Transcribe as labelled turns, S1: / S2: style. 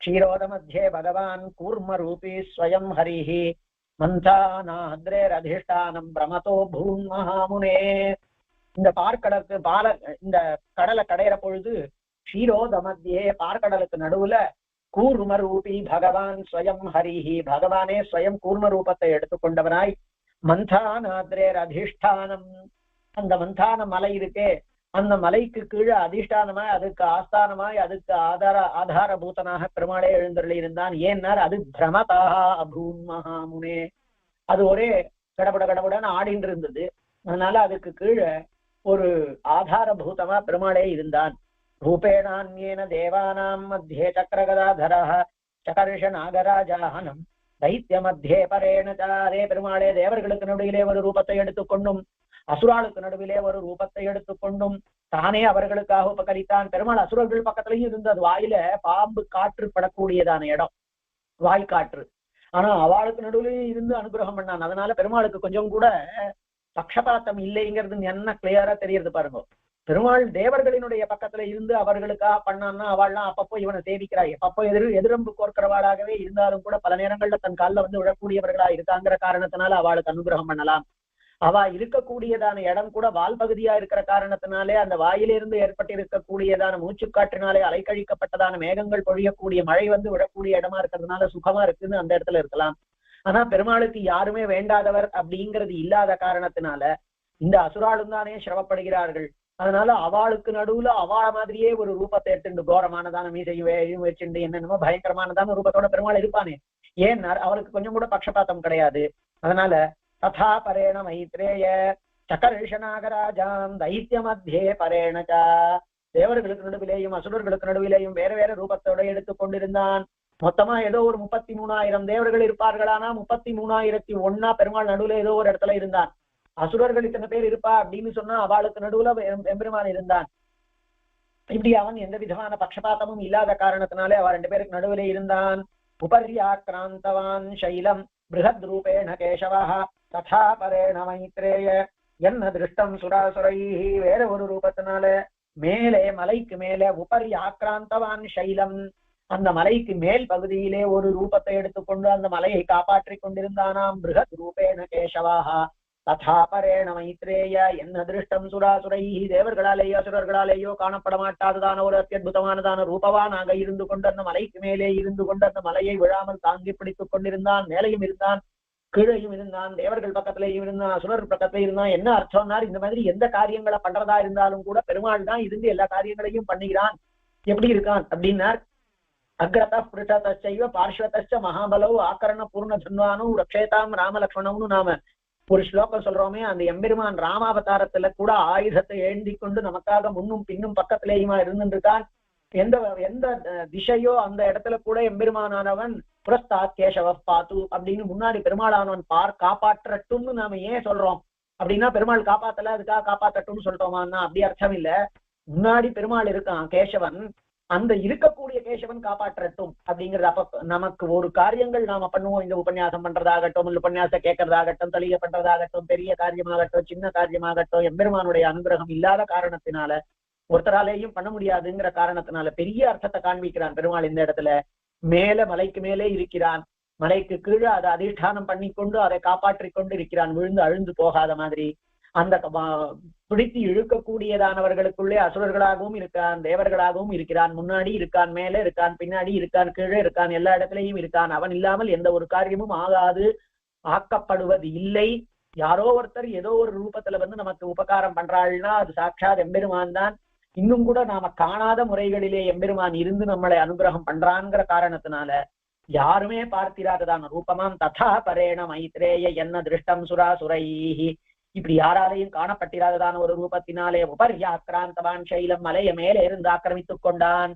S1: क्षीरोदमध्ये भगवान् कूर्मरूपी स्वयं हरिः। मन्थानाद्रेरधिष्ठानं भ्रमतो भून् महामुने। இந்த பார்க்கடலுக்கு பால இந்த கடலை கடையிற பொழுது ஷீரோத ஷீரோதமத்தியே பார்க்கடலுக்கு நடுவுல கூர்மரூபி பகவான் ஸ்வயம் ஹரிஹி. பகவானே ஸ்வயம் கூர்ம ரூபத்தை எடுத்துக்கொண்டவனாய் மந்தானாத்ரேர் அதிஷ்டானம் அந்த மந்தான மலை இருக்கே அந்த மலைக்கு கீழே அதிஷ்டானமாய் அதுக்கு ஆஸ்தானமாய் அதுக்கு ஆதார ஆதாரபூதனாக பெருமாளே எழுந்தருளி இருந்தான் ஏன்னார் அது பிரமதா அபூன் மகாமுனே. அது ஒரே கடபட கடபடன்னு ஆடின்னு இருந்தது அதனால அதுக்கு கீழே ஒரு ஆதாரபூதமா பெருமாளே இருந்தான். ரூபேணான்யேன தேவானாம் மத்தியே சக்கரகதாதர சகர்ஷ நாகராஜாஹனம் தைத்திய மத்தியே பரேண சாரே பெருமாளே தேவர்களுக்கு நடுவிலே ஒரு ரூபத்தை எடுத்துக்கொண்டும் அசுராளுக்கு நடுவிலே ஒரு ரூபத்தை எடுத்துக்கொண்டும் தானே அவர்களுக்காக உபகரித்தான். பெருமாள் அசுரர்கள் பக்கத்துலயும் இருந்தது வாயில பாம்பு காற்று படக்கூடியதான இடம். வாய்க்காற்று ஆனா அவளுக்கு நடுவுலயும் இருந்து அனுகிரகம் பண்ணான். அதனால பெருமாளுக்கு கொஞ்சம் கூட பக்ஷபாத்தம் இல்லைங்கிறது என்ன கிளியரா தெரியறது பாருங்க. பெருமாள் தேவர்களினுடைய பக்கத்துல இருந்து அவர்களுக்காக பண்ணான்னா அவள்லாம் அப்பப்போ இவனை சேவிக்கிறாய். அப்பப்போ எதிர் எதிரம்பு கோர்க்கிறவாளாகவே இருந்தாலும் கூட பல நேரங்கள்ல தன் காலில் வந்து விழக்கூடியவர்களா இருக்காங்கிற காரணத்தினால அவளுக்கு அனுகிரகம் பண்ணலாம். அவ இருக்கக்கூடியதான இடம் கூட வால் பகுதியா இருக்கிற காரணத்தினாலே அந்த வாயிலிருந்து ஏற்பட்டிருக்கக்கூடியதான மூச்சுக்காற்றினாலே அலைக்கழிக்கப்பட்டதான மேகங்கள் பொழியக்கூடிய மழை வந்து விழக்கூடிய இடமா இருக்கிறதுனால சுகமா இருக்குன்னு அந்த இடத்துல இருக்கலாம். ஆனா பெருமாளுக்கு யாருமே வேண்டாதவர் அப்படிங்கிறது இல்லாத காரணத்தினால இந்த அசுராலும் தானே சிரமப்படுகிறார்கள். அதனால அவளுக்கு நடுவுல அவள மாதிரியே ஒரு ரூபத்தை எடுத்துட்டு கோரமானதான மீசையும் வேழையும் வச்சுட்டு என்னென்னமோ பயங்கரமானதான ரூபத்தோட பெருமாள் இருப்பானே. ஏன் அவளுக்கு கொஞ்சம் கூட பட்சபாத்தம் கிடையாது. அதனால तथा परेण मैत्रेय சகர்ஷநாகராஜாம் தைத்திய மத்தியே பரேண தேவர்களுக்கு நடுவிலேயும் அசுரர்களுக்கு நடுவிலேயும் வேற வேற ரூபத்தோட எடுத்துக் கொண்டிருந்தான். மொத்தமா ஏதோ ஒரு முப்பத்தி மூணாயிரம் தேவர்கள் இருப்பார்களானா முப்பத்தி மூணாயிரத்தி ஒன்னா பெருமாள் நடுவுல ஏதோ ஒரு இடத்துல இருந்தான். அசுரர்கள் இத்தனை பேர் இருப்பா அப்படின்னு சொன்னா அவளுக்கு நடுவுல எம்பெருமான் இருந்தான். இப்படி அவன் எந்த விதமான பட்சபாதமும் இல்லாத காரணத்தினாலே அவ ரெண்டு பேருக்கு நடுவிலே இருந்தான். உபர்யாக்கிராந்தவான் சைலம் பிருகத் ரூபேண கேசவः ததா பரேண மைத்ரேய என்ன திருஷ்டம் சுராசுரைஹி வேற ஒரு ரூபத்தினால மேலே மலைக்கு மேலே உபரி ஆக்ராந்தவான் சைலம் அந்த மலைக்கு மேல் பகுதியிலே ஒரு ரூபத்தை எடுத்துக்கொண்டு அந்த மலையை காப்பாற்றிக் கொண்டிருந்தானாம் பிருகத் ரூபேன கேசவாக ததா பரேண மைத்ரேய என்ன திருஷ்டம் சுராசுரைஹி தேவர்களாலேயோ அசுரர்களாலேயோ காணப்பட மாட்டாததான ஒரு அத்தியுதமானதான ரூபவானாக இருந்து கொண்டு அந்த மலைக்கு மேலே இருந்து கொண்டு அந்த மலையை விழாமல் தாங்கி பிடித்துக் கொண்டிருந்தான் மேலையும் இருந்தான். கீழேயும் இருந்தான் தேவர்கள் பக்கத்திலேயும் இருந்தான் அசுரர் பக்கத்துல இருந்தான். என்ன அர்த்தம்னார்? இந்த மாதிரி எந்த காரியங்களை பண்றதா இருந்தாலும் கூட பெருமாள் தான் இருந்து எல்லா காரியங்களையும் பண்ணுகிறான். எப்படி இருக்கான்? அப்படின்னார். அக்ரத புருஷத்தைவ பார்ஸ்வத்த மகாபலவு ஆக்கரண பூர்ண தன்வானு ரக்ஷேதாம் ராமலக்ஷ்மணம்னு நாம ஒரு ஸ்லோகம் சொல்றோமே அந்த எம்பெருமான் ராமாவதாரத்துல கூட ஆயுதத்தை ஏந்தி கொண்டு நமக்காக முன்னும் பின்னும் பக்கத்திலேயுமா இருந்துருக்கான் எந்த எந்த திசையோ அந்த இடத்துல கூட எம்பெருமானவன் புரஸ்தாத் கேசவ பாத்து அப்படின்னு முன்னாடி பெருமாளானவன் பார் காப்பாற்றட்டும்னு நாம ஏன் சொல்றோம்? அப்படின்னா பெருமாள் காப்பாத்தல அதுக்காக காப்பாத்தட்டும்னு சொல்றோமான்னா அப்படி அர்த்தம் இல்ல. முன்னாடி பெருமாள் இருக்கான் கேசவன். அந்த இருக்கக்கூடிய கேசவன் காப்பாற்றட்டும் அப்படிங்கறது அப்ப நமக்கு ஒரு காரியங்கள் நாம பண்ணுவோம். இந்த உபன்யாசம் பண்றதாகட்டும் இல்ல உபன்யாசம் கேட்கறதாகட்டும் தெளிய பண்றதாகட்டும் பெரிய காரியமாகட்டும் சின்ன காரியமாகட்டும் எம்பெருமானுடைய அனுகிரகம் இல்லாத காரணத்தினால ஒருத்தராலேயும் பண்ண முடியாதுங்கிற காரணத்தினால பெரிய அர்த்தத்தை காண்பிக்கிறான் பெருமாள் இந்த இடத்துல. மேல மலைக்கு மேலே இருக்கிறான். மலைக்கு கீழே அதை அதிஷ்டானம் பண்ணிக்கொண்டு அதை காப்பாற்றிக் கொண்டு இருக்கிறான் விழுந்து அழுந்து போகாத மாதிரி. அந்த பிடித்து இழுக்கக்கூடியதானவர்களுக்குள்ளே அசுரர்களாகவும் இருக்கான் தேவர்களாகவும் இருக்கிறான். முன்னாடி இருக்கான் மேல இருக்கான் பின்னாடி இருக்கான் கீழே இருக்கான் எல்லா இடத்துலயும் இருக்கான். அவன் இல்லாமல் எந்த ஒரு காரியமும் ஆகாது ஆக்கப்படுவது இல்லை. யாரோ ஒருத்தர் ஏதோ ஒரு ரூபத்துல வந்து நமக்கு உபகாரம் பண்றாள்னா அது சாட்சாத் எம்பெருமான் தான். இன்னும் கூட நாம காணாத முறைகளிலே எம்பெருமான் இருந்து நம்மளை அனுகிரகம் பண்றாங்கிற காரணத்தினால யாருமே பார்த்திராததான ரூபமாம் ததா பரேண மைத்ரேய என்ன திருஷ்டம் சுரா சுராசுரைஹி இப்படி யாராலையும் காணப்பட்டிராததான ஒரு ரூபத்தினாலே உபர்யாக்கிராந்தவான் சைலம் மலைய மேலே இருந்து ஆக்கிரமித்துக் கொண்டான்.